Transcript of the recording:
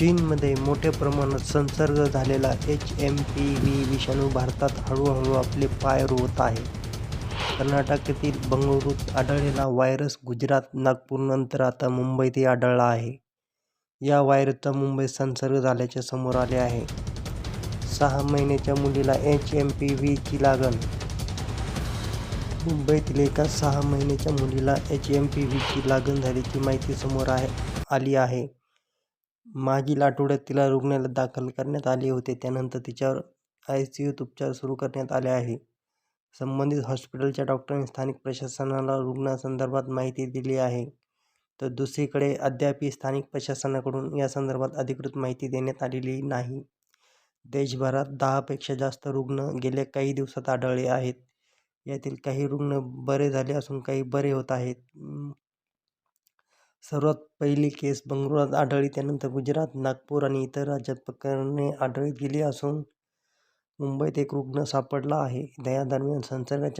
चीनमध्ये मोठ्या प्रमाणात संसर्ग झालेला एच एम पी व्ही विषाणू भारतात हळूहळू आपले पाय रोवत आहे. कर्नाटकातील बंगळुरूत आढळलेला व्हायरस गुजरात, नागपूरनंतर आता मुंबईतही आढळला आहे. या व्हायरसचा मुंबईत संसर्ग झाल्याचे समोर आले आहे. सहा महिन्याच्या मुलीला एच एम पी व्हीची लागण मुंबईतील एका सहा महिन्याच्या मुलीला एच एम पी व्हीची लागण झाल्याची माहिती समोर आहे आली आहे. मागील आठवड्यात तिला रुग्णालयात दाखल करण्यात आले होते. त्यानंतर तिच्यावर आय सी यूत उपचार सुरू करण्यात आले आहे. संबंधित हॉस्पिटलच्या डॉक्टरांनी स्थानिक प्रशासनाला रुग्णासंदर्भात माहिती दिली आहे. तर दुसरीकडे अद्यापही स्थानिक प्रशासनाकडून यासंदर्भात अधिकृत माहिती देण्यात आलेली नाही. देशभरात दहापेक्षा जास्त रुग्ण गेल्या काही दिवसात आढळले आहेत. यातील काही रुग्ण बरे झाले असून काही बरे होत आहेत. सर्वात पहिली केस बंगळुरात आढळली त्यानंतर गुजरात, नागपूर आणि इतर राज्यात प्रकरणे आढळत गेली असून मुंबईत एक रुग्ण सापडला आहे. या दरम्यान संसर्गाच्या